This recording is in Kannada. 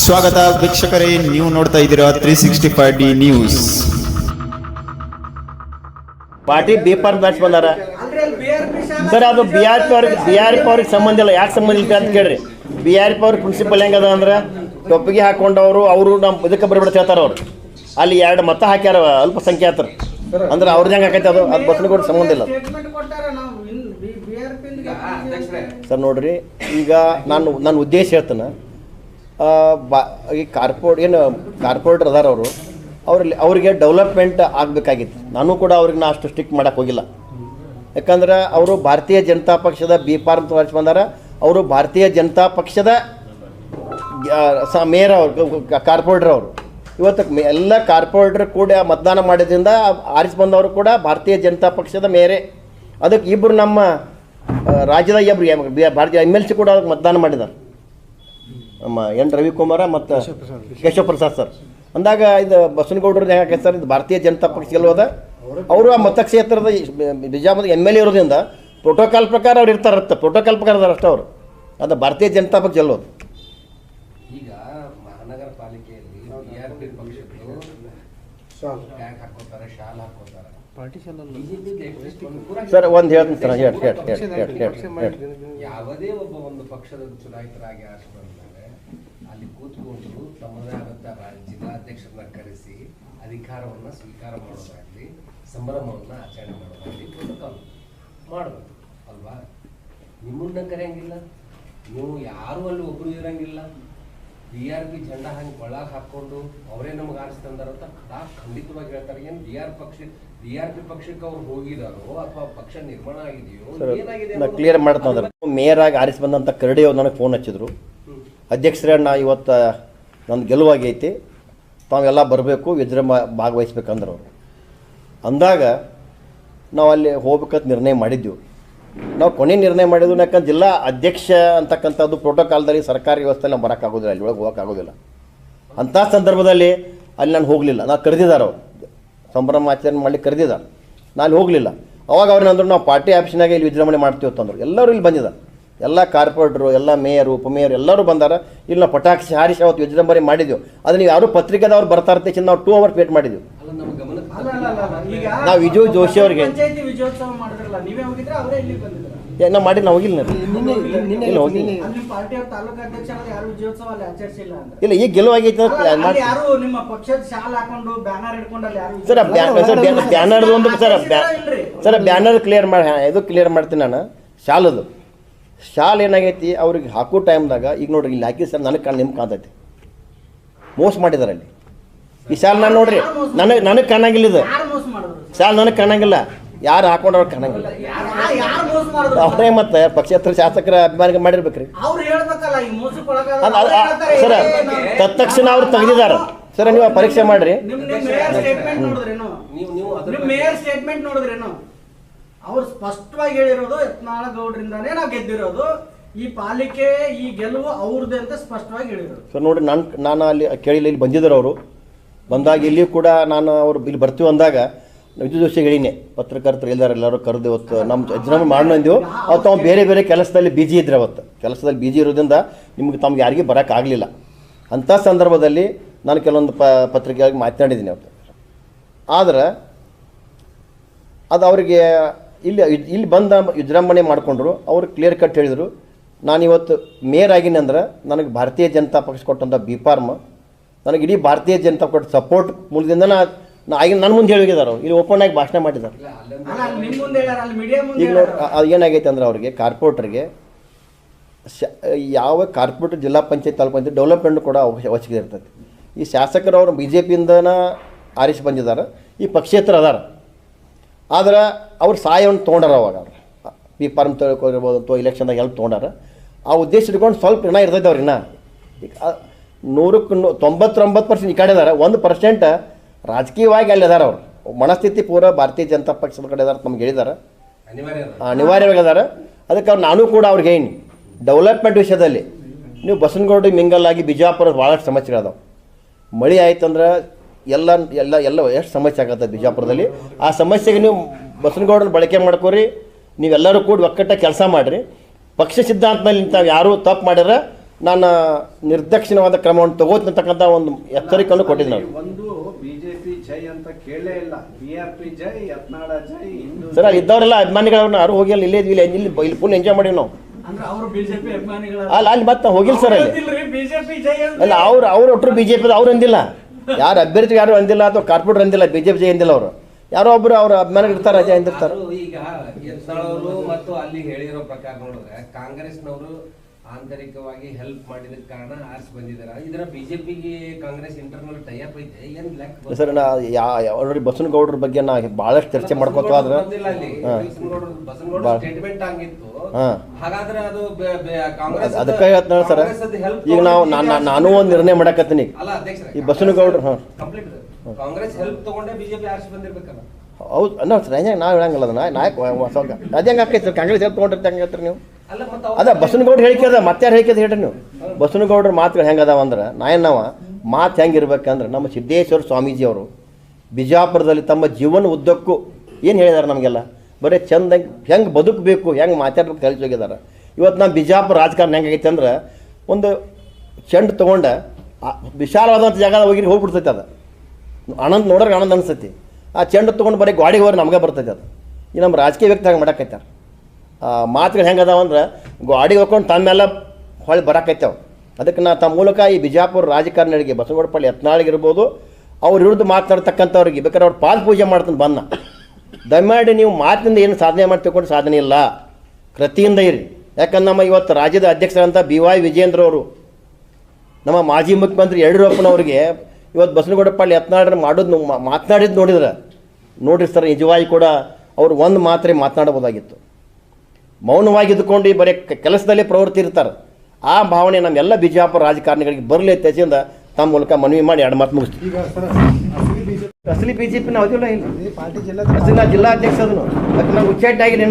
ಸ್ವಾಗತ ವೀಕ್ಷಕರೇ, ನೀವು ನೋಡ್ತಾ ಇದ್ದೀರಾ three sixty five D news party B ಪಾರ್ ಬ್ಯಾಚ್ ಬಂದಾರ. ಸರ್, ಅದು ಬಿ ಆರ್ ಪಿ ಅವ್ರಿಗೆ ಬಿ ಆರ್ ಪಿ ಅವ್ರಿಗೆ ಸಂಬಂಧ ಇಲ್ಲ. ಯಾಕೆ ಸಂಬಂಧ ಇಲ್ಲ ಅಂತ ಕೇಳ್ರಿ. ಬಿ ಆರ್ ಪಿ ಅವ್ರ ಪ್ರಿನ್ಸಿಪಲ್ ಹೆಂಗದ ಅಂದ್ರೆ, ಟೊಪ್ಪಿಗೆ ಹಾಕೊಂಡವರು, ಅವರು ನಮ್ಮ ಇದಕ್ಕೆ ಬರ್ಬಿಡ್ತ ಹೇಳ್ತಾರ ಅವ್ರು. ಅಲ್ಲಿ ಎರಡು ಮತ ಹಾಕ್ಯಾರ ಅಲ್ಪಸಂಖ್ಯಾತರು. ಅಂದ್ರೆ ಅವ್ರದ್ದು ಹೆಂಗೆ ಹಾಕೈತೆ ಅದು? ಅದು ಬಸ್ನಿಗೋಡ್ ಸಂಬಂಧ ಇಲ್ಲ. ಸರ್, ನೋಡ್ರಿ, ಈಗ ನಾನು ನನ್ನ ಉದ್ದೇಶ ಹೇಳ್ತೇನೆ. ಬಾ, ಈ ಕಾರ್ಪೋರ್, ಏನು, ಕಾರ್ಪೊರೇಟರ್ ಅದಾರ ಅವರು, ಅವ್ರಲ್ಲಿ, ಅವರಿಗೆ ಡೆವಲಪ್ಮೆಂಟ್ ಆಗಬೇಕಾಗಿತ್ತು. ನಾನು ಕೂಡ ಅವ್ರಿಗೆ ನಾ ಅಷ್ಟು ಸ್ಟಿಕ್ ಮಾಡೋಕೆ ಹೋಗಿಲ್ಲ. ಯಾಕಂದ್ರೆ ಅವರು ಭಾರತೀಯ ಜನತಾ ಪಕ್ಷದ ಬಿ ಫಾರ್ಮ್ ತೋರಿಸಿ ಬಂದಾರ. ಅವರು ಭಾರತೀಯ ಜನತಾ ಪಕ್ಷದ ಸ, ಮೇಯರ್ ಅವರು ಕಾರ್ಪೊರೇಟರ್ ಅವರು. ಇವತ್ತು ಎಲ್ಲ ಕಾರ್ಪೊರೇಟರ್ ಕೂಡ ಮತದಾನ ಮಾಡಿದ್ರಿಂದ ಆರಿಸಿ ಬಂದವರು ಕೂಡ ಭಾರತೀಯ ಜನತಾ ಪಕ್ಷದ ಮೇರೆ ಅದಕ್ಕೆ ಇಬ್ಬರು ನಮ್ಮ ರಾಜ್ಯದ ಇಬ್ಬರು ಭಾರತೀಯ ಎಂ ಎಲ್ ಸಿ ಕೂಡ ಅದಕ್ಕೆ ಮತದಾನ ಮಾಡಿದ್ದಾರೆ ನಮ್ಮ ಎನ್ ರವಿಕುಮಾರ ಮತ್ತು ಕೇಶವ ಪ್ರಸಾದ್ ಸರ್. ಅಂದಾಗ ಇದು ಬಸವನಗೌಡರು ಹೆಂಗೆ ಸರ್ ಇದು ಭಾರತೀಯ ಜನತಾ ಪಕ್ಷ ಗೆಲ್ಲೋದ ಅವರು ಆ ಮತಕ್ಷೇತ್ರದ ಬಿಜಾಪುರದ ಎಂ ಎಲ್ ಎ ಇರೋದ್ರಿಂದ ಪ್ರೋಟೋಕಾಲ್ ಪ್ರಕಾರ ಅವ್ರು ಇರ್ತಾರತ್ತ ಪ್ರೋಟೋಕಾಲ್ ಪ್ರಕಾರ ಅದಾರ ಅಷ್ಟೇ ಅವರು. ಅದು ಭಾರತೀಯ ಜನತಾ ಪಕ್ಷ ಗೆಲ್ಲೋದು ಈಗ ಮಹಾನಗರ ಪಾಲಿಕೆಯಲ್ಲಿ ಸರ್ ಒಂದು ಹೇಳ್ತೀನಿ ಸರ್ ಹೇಳಿ ಹೇಳಿ ಹೇಳಿ ಹೇಳಿ ಹೇಳಿ ಹೇಳಿ. ಯಾವುದೇ ಒಬ್ಬ ಒಂದು ಪಕ್ಷದ ಚುನಾಯಿತರಾಗಿ ಬಂದ್ಮೇಲೆ ಅಲ್ಲಿ ಕೂತ್ಕೊಂಡು ತಮ್ಮದೇ ಆದಂತ ರಾ- ಜಿಲ್ಲಾಧ್ಯಕ್ಷರನ್ನ ಕರೆಸಿ ಅಧಿಕಾರವನ್ನ ಸ್ವೀಕಾರ ಮಾಡೋದಾಗ್ಲಿ ಸಂಭ್ರಮವನ್ನ ಆಚರಣೆ ಮಾಡೋದಾಗ್ಲಿ ಪ್ರೋಟೋಕಾಲ್ ಮಾಡಬೇಕು ಅಲ್ವಾ? ನಿಮ್ಮನ್ನ ಕರೆಯಂಗಿಲ್ಲ ನೀವು ಯಾರು ಅಲ್ಲಿ ಒಬ್ರು ಇರಂಗಿಲ್ಲ. ಬಿ ಆರ್ ಪಿ ಜಂಡ ಹಂಗೆ ಒಳಗೆ ಹಾಕೊಂಡು ಅವರೇ ನಮ್ಗೆ ಆರಿಸ್ತಂದಾರ ಅಂತ ಖಡಾ ಖಂಡಿತವಾಗಿ ಹೇಳ್ತಾರೆ. ಏನು ಬಿ ಆರ್ ಪಕ್ಷ ಬಿ ಆರ್ ಪಿ ಪಕ್ಷಕ್ಕೆ ಅವ್ರು ಹೋಗಿದಾರೋ ಅಥವಾ ಪಕ್ಷ ನಿರ್ಮಾಣ ಆಗಿದೆಯೋ ಏನಾಗಿದೆ ಮೇಯರ್ ಆಗಿ ಆರಿಸಿ ಬಂದಂತ ಕರಡಿ ಅವ್ರು ನನಗೆ ಫೋನ್ ಹಚ್ಚಿದ್ರು. ಅಧ್ಯಕ್ಷರೇ ಇವತ್ತು ನನ್ನ ಗೆಲುವಾಗೈತಿ ತಾವೆಲ್ಲ ಬರಬೇಕು, ವಿಜೃಂಭ ಭಾಗವಹಿಸ್ಬೇಕಂದ್ರೆ. ಅವರು ಅಂದಾಗ ನಾವು ಅಲ್ಲಿ ಹೋಗ್ಬೇಕಂತ ನಿರ್ಣಯ ಮಾಡಿದ್ದೆವು ನಾವು ಕೊನೆ ನಿರ್ಣಯ ಮಾಡಿದ್ವಿ ಯಾಕಂದ್ರೆ ಜಿಲ್ಲಾ ಅಧ್ಯಕ್ಷ ಅಂತಕ್ಕಂಥದ್ದು ಪ್ರೋಟೋಕಾಲ್ದಲ್ಲಿ ಸರ್ಕಾರಿ ವ್ಯವಸ್ಥೆಯಲ್ಲಿ ನಾವು ಬರೋಕ್ಕಾಗೋದಿಲ್ಲ, ಅಲ್ಲಿ ಒಳಗೆ ಹೋಗೋಕ್ಕಾಗೋದಿಲ್ಲ. ಅಂಥ ಸಂದರ್ಭದಲ್ಲಿ ಅಲ್ಲಿ ನಾನು ಹೋಗಲಿಲ್ಲ. ನಾನು ಕರೆದಿದ್ದಾರೆ ಅವರು. ಸಂಭ್ರಮ ಆಚರಣೆ ಮಾಡ್ಲಿಕ್ಕೆ ಕರೆದಿದ್ದಾರೆ. ನಾನು ಹೋಗಲಿಲ್ಲ. ಅವಾಗ ಅವ್ರು ಅಂದರು ನಾವು ಪಾರ್ಟಿ ಆಫೀಸ್ನಾಗೆ ಇಲ್ಲಿ ವಿಜೃಂಭಣೆ ಮಾಡ್ತೀವಿ ಅಂತಂದ್ರು. ಎಲ್ಲರೂ ಇಲ್ಲಿ ಬಂದಿದ್ದಾರೆ. ಎಲ್ಲ ಕಾರ್ಪೊರೇಟ್ರು ಎಲ್ಲ ಮೇಯರು ಉಪಮೇಯರು ಎಲ್ಲರೂ ಬಂದಾರ. ಇಲ್ಲಿ ನಾವು ಪಟಾಕ್ಷಿ ಹಾರಿಸಿ ಅವತ್ತು ವಿಜೃಂಭಣೆ ಮಾಡಿದ್ವಿ. ಅದು ನೀವು ಯಾರು ಪತ್ರಿಕೆದವ್ರು ಬರ್ತಾ ಇರ್ತೀವಿ ನಾವು ಟೂ ಅವರ್ಸ್ ವೇಟ್ ಮಾಡಿದ್ವಿ. ಅಲ್ಲ ನಮ್ಮ ಗಮನಕ್ಕೆ ಅಲ್ಲ ಅಲ್ಲ ಅಲ್ಲ ಅಲ್ಲ. ಈಗ ನಾವು ವಿಜು ಜೋಶಿ ಅವ್ರಿಗೆ- ಪಂಚಾಯತಿ ವಿಜಯೋತ್ಸವ ಮಾಡಿದ್ರಲ್ಲ ನೀವೇ ಹೋಗಿದ್ರೆ ಅವರೇ ಇಲ್ಲಿ ಬಂದಿದ್ರ? ಏ, ನಾವು ಮಾಡಿ ನಾವು ಹೋಗಿಲ್ಲ ನಾನು. ಇಲ್ಲ ಹೋಗಿ ಅಲ್ಲಿ ಪಾರ್ಟಿ ಅವ್ರ ತಾಲೂಕು ಅಧ್ಯಕ್ಷರಾದ ಯಾರು ವಿಜಯೋತ್ಸವ ಅಲ್ಲಿ ಆಚರಿಸಿಲ್ಲ ಅಂದ್ರೆ? ಇಲ್ಲ ಈಗ ಗೆಲುವಾಗೈತೆ ಆಗೈತೆ ಪ್ಲಾನ್ ಅಲ್ಲಿ ಮಾಡಿ ಯಾರು ನಿಮ್ಮ ಪಕ್ಷದ ಶಾಲ್ ಹಾಕೊಂಡು ಬ್ಯಾನರ್ ಹಿಡ್ಕೊಂಡು ಸರ್ ಬ್ಯಾ- ಸರ್ ಬ್ಯಾ- ಬ್ಯಾನರ್ ಒಂದು ಸರ್ ಸರ್ ಬ್ಯಾನರ್ ಕ್ಲಿಯರ್ ಮಾಡಿ ಇದು ಕ್ಲಿಯರ್ ಮಾಡ್ತೀನಿ ನಾನು. ಶಾಲದು. ಶಾಲ್ ಏನಾಗೈತಿ ಅವ್ರಿಗೆ ಹಾಕೋ ಟೈಮ್ದಾಗ ಈಗ ನೋಡ್ರಿ ಇಲ್ಲಿ ಹಾಕಿ ಸರ್ ನನಗೆ ಕಣ್ಣು ನಿಮ್ಗೆ ಕಾಣ್ತೈತಿ. ಮೋಸ ಮಾಡಿದಾರೆ ಅಲ್ಲಿ. ಈ ಶಾಲ್ ನಾನು ನೋಡ್ರಿ ನನಗೆ ನನಗೆ ಕಾಣಂಗಿಲ್ಲ ಇದು. ಯಾರು ಮೋಸ ಮಾಡಿದ್ರು? ಶಾಲ್ ನನಗೆ ಕಾಣಂಗಿಲ್ಲ. ಯಾರು ಹಾಕೊಂಡವ್ರು ಕಾಣಂಗಿಲ್ಲ. ಯಾರು ಯಾರು ಮೋಸ ಮಾಡಿದ್ರು? ಅವರೇ ಮತ್ತೆ ಪಕ್ಷೇತರ ಶಾಸಕರ ಅಭಿಮಾನಿಗೆ ಮಾಡಿರ್ಬೇಕ್ರಿ. ಸರ್ ತತ್ಕ್ಷಣ ಅವ್ರು ತೆಗೆದಿದ್ದಾರೆ ಸರ್ ನೀವು ಪರೀಕ್ಷೆ ಮಾಡ್ರಿ. ಅವ್ರು ಸ್ಪಷ್ಟವಾಗಿ ಹೇಳಿರೋದು ಯತ್ನಾಳ ಗೌಡ್ರಿಂದಾನೇ ನಾವು ಗೆದ್ದಿರೋದು. ಈ ಪಾಲಿಕೆ ಈ ಗೆಲುವು ಅವ್ರದ್ದು ಅಂತ ಸ್ಪಷ್ಟವಾಗಿ ಹೇಳಿರೋದು. ಸರ್ ನೋಡಿ ನಾನು ನಾನು ಅಲ್ಲಿ ಕೇಳಿಲ್ಲ ಇಲ್ಲಿ ಬಂದಿದ್ದರು ಅವರು. ಬಂದಾಗ ಇಲ್ಲಿಯೂ ಕೂಡ ನಾನು ಅವರು ಇಲ್ಲಿ ಬರ್ತೀವಿ ಅಂದಾಗ ವಿದ್ಯುತ್ ದೋಷ ಹೇಳಿನಿ. ಪತ್ರಕರ್ತರು ಎಲ್ಲರೂ ಎಲ್ಲರೂ ಕರೆದು ಇವತ್ತು ನಮ್ಮ ವಿಜೃಂಭಣೆ ಮಾಡಿದ್ವು ಅವತ್ತು ಅವ್ನು ಬೇರೆ ಬೇರೆ ಕೆಲಸದಲ್ಲಿ ಬಿಜಿ ಇದ್ರೆ ಅವತ್ತು. ಕೆಲಸದಲ್ಲಿ ಬಿಜಿ ಇರೋದ್ರಿಂದ ನಿಮ್ಗೆ ತಮ್ಗೆ ಯಾರಿಗೂ ಬರೋಕ್ಕಾಗಲಿಲ್ಲ ಅಂಥ ಸಂದರ್ಭದಲ್ಲಿ ನಾನು ಕೆಲವೊಂದು ಪ ಪತ್ರಿಕೆಯಾಗಿ ಮಾತನಾಡಿದ್ದೀನಿ ಅವತ್ತು. ಆದರೆ ಅದು ಅವರಿಗೆ ಇಲ್ಲಿ ಇಲ್ಲಿ ಬಂದ ವಿಜೃಂಭಣೆ ಮಾಡಿಕೊಂಡ್ರು. ಅವರು ಕ್ಲಿಯರ್ ಕಟ್ ಹೇಳಿದರು. ನಾನು ಇವತ್ತು ಮೇಯರ್ ಆಗಿನಿ ಅಂದ್ರೆ ನನಗೆ ಭಾರತೀಯ ಜನತಾ ಪಕ್ಷ ಕೊಟ್ಟಂಥ ಬಿ ಫಾರ್ಮ್ ನನಗೆ ಇಡೀ ಭಾರತೀಯ ಜನತಾ ಕೊಟ್ಟ ಸಪೋರ್ಟ್ ಮೂಲದಿಂದ ನಾ ನಾ ಆಗಿನ ನನ್ನ ಮುಂದೆ ಹೇಳಿದ್ದಾರೆ ಅವ್ರು. ಇಲ್ಲಿ ಓಪನ್ ಆಗಿ ಭಾಷಣ ಮಾಡಿದ್ದಾರೆ ಈಗ ನೋಡಿ ಅದು ಏನಾಗೈತೆ ಅಂದ್ರೆ ಅವ್ರಿಗೆ ಕಾರ್ಪೊರೇಟರ್ಗೆ ಶ ಯಾವ ಕಾರ್ಪೊರೇಟರ್ ಜಿಲ್ಲಾ ಪಂಚಾಯತ್ ತಾಲೂಕು ಪಂಚಾಯತ್ ಡೆವಲಪ್ಮೆಂಟ್ ಕೂಡ ಅವಶ್ಯಕ ಅವಶ್ಯಕತೆ ಇರ್ತೈತಿ. ಈ ಶಾಸಕರು ಅವರು ಬಿ ಜೆ ಪಿಯಿಂದನ ಆರಿಸಿ ಬಂದಿದ್ದಾರೆ ಈ ಪಕ್ಷೇತರ ಅದಾರ. ಆದ್ರೆ ಅವ್ರು ಸಹಾಯವನ್ನು ತೊಗೊಂಡಾರ ಅವಾಗ ಅವ್ರು. ಬಿ ಫಾರ್ಮ್ ತೊಗೊಳ್ಬೋದು ಅಥವಾ ಇಲೆಕ್ಷನ್ದಾಗ ಹೆಲ್ಪ್ ತೊಗೊಂಡಾರ. ಆ ಉದ್ದೇಶ ಇಟ್ಕೊಂಡು ಸ್ವಲ್ಪ ಋಣ ಇರ್ತೈತೆ ಅವ್ರು ಇನ್ನ ನೂರಕ್ಕೆ ನೂ ತೊಂಬತ್ತೊಂಬತ್ತು ಪರ್ಸೆಂಟ್ ಈ ಕಡೆ ಇದ್ದಾರೆ ಒಂದು ಪರ್ಸೆಂಟ್ ರಾಜಕೀಯವಾಗಿ ಅಲ್ಲಿ ಅದಾರ ಅವ್ರು. ಮನಸ್ಥಿತಿ ಪೂರ ಭಾರತೀಯ ಜನತಾ ಪಕ್ಷದ ಕಡೆ ಇದಾರೆ ನಮ್ಗೆ ಹೇಳಿದ್ದಾರೆ. ಅನಿವಾರ್ಯವಾಗಿ ಅದಾರ ಅದಕ್ಕೆ ಅವ್ರು ನಾನು ಕೂಡ ಅವ್ರಿಗೆ ಏನು ಡೆವಲಪ್ಮೆಂಟ್ ವಿಷಯದಲ್ಲಿ ನೀವು ಬಸವನಗೌಡ ಮಿಂಗಲ್ ಆಗಿ ಬಿಜಾಪುರ ಭಾಳಷ್ಟು ಸಮಸ್ಯೆಗಳದಾವೆ ಮಳೆ ಆಯ್ತಂದ್ರೆ ಎಲ್ಲ ಎಲ್ಲ ಎಲ್ಲ ಎಷ್ಟು ಸಮಸ್ಯೆ ಆಗತ್ತೆ ಬಿಜಾಪುರದಲ್ಲಿ? ಆ ಸಮಸ್ಯೆಗೆ ನೀವು ಬಸವನಗೌಡನ ಬಳಕೆ ಮಾಡ್ಕೋರಿ. ನೀವೆಲ್ಲರೂ ಕೂಡಿ ಒಕ್ಕಟ್ಟ ಕೆಲಸ ಮಾಡಿರಿ. ಪಕ್ಷ ಸಿದ್ಧಾಂತದಲ್ಲಿ ತಾವು ಯಾರೂ ತಪ್ಪು ಮಾಡಿದ್ರೆ ನಾನು ನಿರ್ದಕ್ಷಿಣವಾದ ಕ್ರಮವನ್ನು ತಗೋತಕ್ಕಂಥ ಒಂದು ಎಚ್ಚರಿಕೆಯನ್ನು ಕೊಟ್ಟಿದ್ದೆ ನಾವು ಒಂದು ಬಿಜೆಪಿ ಜೈ ಅಂತ ಕೇಳೇ ಇಲ್ಲ. ಬಿಆರ್ಪಿ ಜೈ ಯತ್ನಾಳ ಜೈ ಹಿಂದೂ ಸರ್ ಅಲ್ಲಿ ಇದ್ದವರೆಲ್ಲ ಅಭಿಮಾನಿಗಳವ್ರನ್ನ ಯಾರು ಹೋಗಿಲ್ಲ ಇಲ್ಲೇ ಇದ್ವಿ, ಇಲ್ಲಿ ಇಲ್ಲಿ ಇಲ್ಲಿ ಫುಲ್ ಎಂಜಾಯ್ ಮಾಡಿವಿ ನಾವು. ಅಂದ್ರೆ ಅವರು ಬಿಜೆಪಿ ಅಭಿಮಾನಿಗಳ ಅಲ್ಲ ಅಲ್ಲಿ ಮತ್ತೆ ಹೋಗಿಲ್ಲ ಸರ್ ಅಲ್ಲಿ. ಬಿಜೆಪಿ ಜೈ ಅಂತ. ಅಲ್ಲ ಅವ್ರು ಅವ್ರು ಒಟ್ಟರು ಬಿ ಜೆ ಪಿ ಅವ್ರು ಅಂದಿಲ್ಲ. ಯಾರು ಅಭ್ಯರ್ಥಿ ಯಾರು ಅಂದಿಲ್ಲ ಅಥವಾ ಕಾರ್ಪೊರೇಟರ್ ಅಂದಿಲ್ಲ ಬಿ ಜೆ ಪಿ ಅಂದಿಲ್ಲ ಅವರು. ಯಾರೋ ಒಬ್ರು ಅವ್ರ ಅಭಿಮಾನ ಇರ್ತಾರೆ ರಜೆ ಅಂದಿರ್ತಾರೆ. ಈಗ ಯತ್ನಾಳವರು ಮತ್ತು ಅಲ್ಲಿ ಹೇಳಿರೋ ಪ್ರಕಾರ ನೋಡಿದ್ರೆ ಕಾಂಗ್ರೆಸ್ನವರು ಆಂತರಿಕವಾಗಿ ಹೆಲ್ಪ್ ಮಾಡಿದ ಕಾರಣ ಆರ್ಸ್ ಬಂದಿದ್ದಾರೆ. ಇದರ ಬಿಜೆಪಿಗೆ ಕಾಂಗ್ರೆಸ್ ಇಂಟರ್ನಲ್ ಟೈಅಪ್ ಐತೆ. ಏನ್ ಲೆಕ್ಕ ಸರ್ ನಾ ಯಾ ಅವ್ರಿಗೆ ಬಸವನಗೌಡ್ರ ಬಗ್ಗೆ ನಾ ಭಾಳಷ್ಟು ಚರ್ಚೆ ಮಾಡ್ಕೋತ ಆದ್ರೆ ಬಸವನಗೌಡ್ರ ಸ್ಟೇಟ್ಮೆಂಟ್ ಆಗಿತ್ತು. ಹಾಗಾದ್ರೆ ಅದು ಕಾಂಗ್ರೆಸ್ ಅದಕ್ಕೆ ಹೇಳ್ತಾನೆ ಸರ್. ಈಗ ನಾವು ನಾನು ಒಂದು ನಿರ್ಣಯ ಮಾಡಕತ್ತೀನಿ. ಈ ಬಸವನಗೌಡ್ರು, ಹಾ. ಕಂಪ್ಲೀಟ್ ಕಾಂಗ್ರೆಸ್ ಹೆಲ್ಪ್ ತಗೊಂಡೆ ಬಿಜೆಪಿ ಆರ್ಸ್ ಬಂದಿರ್ಬೇಕಲ್ಲ. ಹೌದು ಅನ್ನೋ ಸರ್ ಹೆಂಗೆ ನಾವು ಹೇಳಂಗಿಲ್ಲ ಅದನ್ನ ನಾಯಕ ಅದು ಹೆಂಗೆ ಆಕೈತೆ ಸರ್? ಕಾಂಗ್ರೆಸ್ ಹೆಲ್ಪ್ ತೊಗೊಂಡಿರ್ತ ಹೆಂಗೆ ಹೇಳ್ತೀರಿ ನೀವು? ಅದ ಬಸನಗೌಡ್ರು ಹೇಳಿಕೆದ ಮತ್ತೆ ಯಾರು ಹೇಳಿಕೆದ ಹೇಳ್ರಿ ನೀವು? ಬಸವನಗೌಡ್ರ ಮಾತುಗಳು ಹೆಂಗೆ ಅದಾವ ಅಂದ್ರೆ ನಾಯನ್ನವ ನಾವು ಮಾತು ಹೆಂಗಿರ್ಬೇಕಂದ್ರೆ ನಮ್ಮ ಸಿದ್ದೇಶ್ವರ ಸ್ವಾಮೀಜಿ ಅವರು ಬಿಜಾಪುರದಲ್ಲಿ ತಮ್ಮ ಜೀವನ ಉದ್ದಕ್ಕೂ ಏನು ಹೇಳಿದಾರೆ ನಮಗೆಲ್ಲ? ಬರೀ ಚಂದ ಹೆಂಗೆ ಬದುಕಬೇಕು ಹೆಂಗೆ ಮಾತಾಡ್ಬೇಕು ಕಲಿಸಿ ಹೋಗಿದ್ದಾರೆ ಇವತ್ತು ನಮ್ಮ ಬಿಜಾಪುರ ರಾಜಕಾರಣ ಹೆಂಗಾಗೈತೆ ಅಂದ್ರೆ ಒಂದು ಚೆಂಡು ತೊಗೊಂಡು ವಿಶಾಲವಾದಂಥ ಜಾಗ ಹೋಗಿ ಹೋಗ್ಬಿಡ್ತೈತೆ ಅದು. ಆನಂದ್ ನೋಡ್ರಿಗೆ ಆನಂದ ಅನಿಸ್ತೈತಿ ಆ ಚೆಂಡು ತೊಗೊಂಡು ಬರೀ ಗಾಡಿಗೆ ಹೋದ್ರೆ ನಮಗೆ ಬರ್ತೈತೆ ಅದು. ಈ ನಮ್ಮ ರಾಜಕೀಯ ವ್ಯಕ್ತಿ ಹಂಗೆ ಮಾಡಕ್ಕೈತಾರೆ ಮಾತುಗಳು ಹೆಂಗೆ ಅದಾವ ಅಂದ್ರೆ ಗಾಡಿಗೆ ಹೋಗ್ಕೊಂಡು ತಮ್ಮೆಲ್ಲ ಹೊಳೆ ಬರಕೈತಾವ ಅದಕ್ಕೆ ನಾ ತಮ್ಮ ಮೂಲಕ ಈ ಬಿಜಾಪುರ ರಾಜಕಾರಣಿಗಳಿಗೆ ಬಸವಗೌಡಪಳ್ಳಿ ಯತ್ನಾಳಿಗಿರ್ಬೋದು ಅವ್ರ ವಿರುದ್ಧ ಮಾತನಾಡ್ತಕ್ಕಂಥವ್ರಿಗೆ ಬೇಕಾದ್ರೆ ಅವ್ರು ಪಾದ ಪೂಜೆ ಮಾಡ್ತಾನೆ ಬನ್ನ. ದಯಮಾಡಿ ನೀವು ಮಾತಿನಿಂದ ಏನು ಸಾಧನೆ ಮಾಡಿ ಸಾಧನೆ ಇಲ್ಲ. ಕೃತಿಯಿಂದ ಇರಿ. ಯಾಕಂದ್ರೆ ನಮ್ಮ ಇವತ್ತು ರಾಜ್ಯದ ಅಧ್ಯಕ್ಷರಂತ ಬಿ ವೈ ವಿಜೇಂದ್ರ ಅವರು, ನಮ್ಮ ಮಾಜಿ ಮುಖ್ಯಮಂತ್ರಿ ಯಡಿಯೂರಪ್ಪನವ್ರಿಗೆ ಇವತ್ತು ಬಸನಗೌಡಪ್ಪಳ್ಳಿ ಯತ್ನಾಡ್ರೆ ಮಾಡೋದು ಮಾತನಾಡಿದ್ದು ನೋಡಿದ್ರೆ. ನೋಡಿರ್ತಾರೆ ಸರ್, ನಿಜವಾಗಿ ಕೂಡ ಅವ್ರು ಒಂದು ಮಾತ್ರೆ ಮಾತನಾಡಬಹುದಾಗಿತ್ತು ಮೌನವಾಗಿ ಇದ್ದುಕೊಂಡು ಈ ಬರೀ ಕೆಲಸದಲ್ಲೇ ಪ್ರವೃತ್ತಿ ಇರ್ತಾರೆ. ಆ ಭಾವನೆ ನಮ್ಮೆಲ್ಲ ಬಿಜಾಪುರ ರಾಜಕಾರಣಿಗಳಿಗೆ ಬರಲಿ ತೆಸಿಂದ ತಮ್ಮ ಮೂಲಕ ಮನವಿ ಮಾಡಿ ಎರಡು ಮಾತು ಮುಗಿಸ್ತೀವಿ ಅಸಲಿ ಬಿಜೆಪಿ ಅಸಲಿ ಬಿ ಜೆ ಪಿ ನಾವು ಇಲ್ಲ. ಪಾರ್ಟಿ ಜಿಲ್ಲಾ ಅಸಲಿ ಜಿಲ್ಲಾಧ್ಯಕ್ಷ ಅದನ್ನು. ಅದಕ್ಕೆ ನಾವು ಉಚ್ಚಾಟ ಆಗಿರಿ